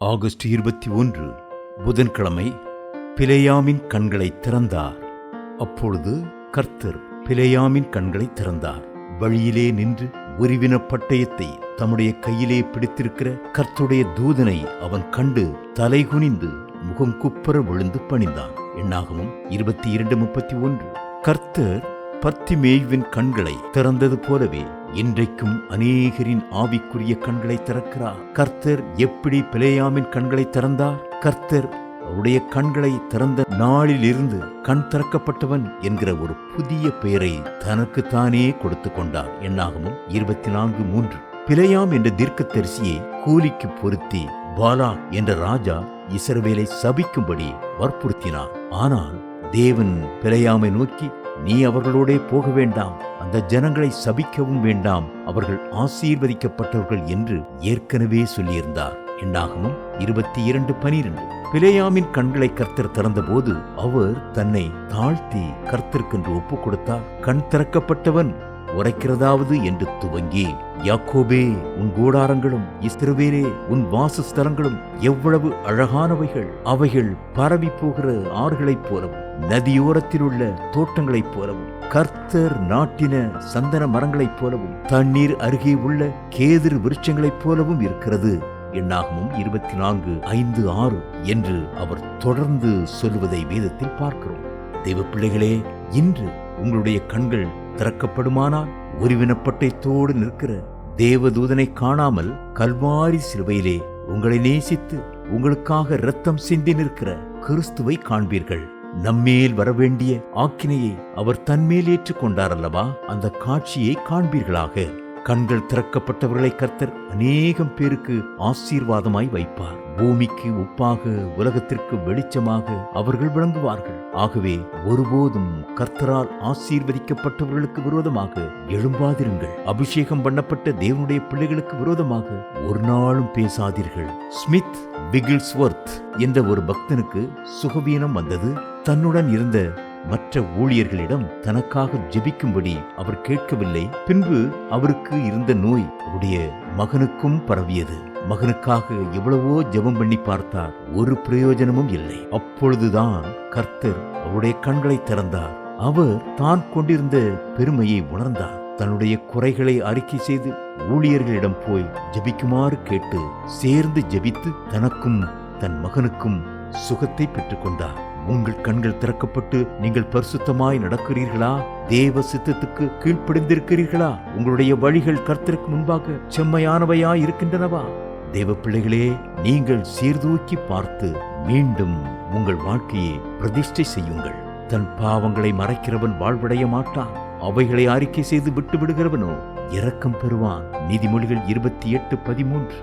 August இருபத்தி ஒன்று புதன்கிழமை பிலேயாமின் கண்களை திறந்தார். அப்பொழுது கர்த்தர் பிலேயாமின் கண்களை திறந்தார். வழியிலே நின்று உருவின பட்டயத்தை தம்முடைய கையிலே பிடித்திருக்கிற கர்த்துடைய தூதனை அவன் கண்டு தலை குனிந்து முகம் குப்பர விழுந்து பணிந்தான். எண்ணாகவும் இருபத்தி இரண்டு முப்பத்தி ஒன்று. கர்த்தர் பத்திமேயுவின் கண்களை திறந்தது போலவே இன்றைக்கும் அநேகரின் ஆவிக்குரிய கண்களை திறக்கிறார். கர்த்தர் எப்படி பிலேயாமின் கண்களை திறந்தார்? கர்த்தர் அவருடைய கண்களை திறந்த நாளிலிருந்து கண் திறக்கப்பட்டவன் என்கிற ஒரு புதிய பெயரை தனக்கு தானே கொடுத்து கொண்டார். எண்ணாகமும் இருபத்தி நான்கு மூன்று. பிலேயாம் என்ற தீர்க்க தரிசியை கூலிக்கு பொருத்தி பாலா என்ற ராஜா இசரவேலை சபிக்கும்படி வற்புறுத்தினார். ஆனால் தேவன் பிழையாமை நோக்கி நீ அவர்களோடே போக வேண்டாம். அந்த ஜனங்களை சபிக்கவும் வேண்டாம். அவர்கள் ஆசீர்வதிக்கப்பட்டவர்கள் என்று ஏற்கனவே சொல்லியிருந்தார். என்னாகமும் இருபத்தி இரண்டு பனிரெண்டு. பிலேயாமின் கண்களை கர்த்தர் திறந்தபோது அவர் தன்னை தாழ்த்தி கர்த்தருக்கென்று ஒப்புக் கொடுத்தார் கண் திறக்கப்பட்டவன் உரைக்கிறதாவது என்று துவங்கி யாக்கோபே உன் கூடாரங்களும் இஸ்ரவேலே உன் வாசஸ்தலங்களும் எவ்வளவு அழகானவைகள். அவைகள் பரவி போகிற ஆறுகளைப் போலவும் நதியோரத்திலுள்ள தோட்டங்களைப் போலவும் கர்த்தர் நாட்டின சந்தன மரங்களைப் போலவும் தண்ணீர் அருகே உள்ள கேதிர் விருட்சங்களைப் போலவும் இருக்கிறது. எண்ணாகமும் இருபத்தி நான்கு ஐந்து ஆறு என்று அவர் தொடர்ந்து சொல்வதை வேதத்தில் பார்க்கிறோம். தெய்வ பிள்ளைகளே இன்று உங்களுடைய கண்கள் திறக்கப்படுமானால் ஒருவினப்பட்டத்தோடு நிற்கிற தேவதூதனை காணாமல் கல்வாரி சிலுவையிலே உங்களை நேசித்து உங்களுக்காக இரத்தம் சிந்தி நிற்கிற கிறிஸ்துவை காண்பீர்கள். நம்மேல் வரவேண்டிய ஆக்கினையை அவர் தன்மேல் ஏற்றுக் கொண்டார் அல்லவா அந்த காட்சியை காண்பீர்களாக. கண்கள் திறக்கப்பட்டவர்களை கர்த்தர் அநேகம் பேருக்கு ஆசீர்வாதமாய் வைப்பார். பூமிக்கு உப்பாக உலகத்திற்கு வெளிச்சமாக அவர்கள் விளங்குவார்கள். ஆகவே ஒருபோதும் கர்த்தரால் ஆசீர்வதிக்கப்பட்டவர்களுக்கு விரோதமாக எழும்பாதிருங்கள். அபிஷேகம் பண்ணப்பட்ட தேவனுடைய பிள்ளைகளுக்கு விரோதமாக ஒரு நாளும் பேசாதீர்கள். ஸ்மித் பிகில்ஸ்வர்த் என்ற ஒரு பக்தனுக்கு சுகவீனம் வந்தது. தன்னுடன் இருந்த மற்ற ஊழியர்களிடம் தனக்காக ஜெபிக்கும்படி அவர் கேட்கவில்லை. பின்பு அவருக்கு இருந்த நோய் அவருடைய மகனுக்கும் பரவியது. மகனுக்காக எவ்வளவோ ஜெபம் பண்ணி பார்த்தார் ஒரு பிரயோஜனமும் இல்லை. அப்பொழுதுதான் கர்த்தர் அவருடைய கண்களை திறந்தார். அவர் தான் கொண்டிருந்த பெருமையை உணர்ந்தார். தன்னுடைய குறைகளை அறிக்கை செய்து ஊழியர்களிடம் போய் ஜெபிக்குமாறு கேட்டு சேர்ந்து ஜெபித்து தனக்கும் தன் மகனுக்கும் சுகத்தை பெற்றுக்கொண்டார். உங்கள் கண்கள் திறக்கப்பட்டு நீங்கள் பரிசுத்தமாய் நடக்கிறீர்களா? தேவ சித்தத்துக்கு கீழ்ப்படிந்திருக்கிறீர்களா? உங்களுடைய வழிகள் கர்த்தருக்கு முன்பாக செம்மையானவையா இருக்கின்றனவா? தேவப்பிள்ளைகளே நீங்கள் சீர்தூக்கி பார்த்து மீண்டும் உங்கள் வாழ்க்கையை பிரதிஷ்டை செய்யுங்கள். தன் பாவங்களை மறைக்கிறவன் வாழ்வடைய மாட்டான். அவைகளை அறிக்கை செய்து விட்டு விடுகிறவனோ இரக்கம் பெறுவான். நீதிமொழிகள் இருபத்தி எட்டு பதிமூன்று.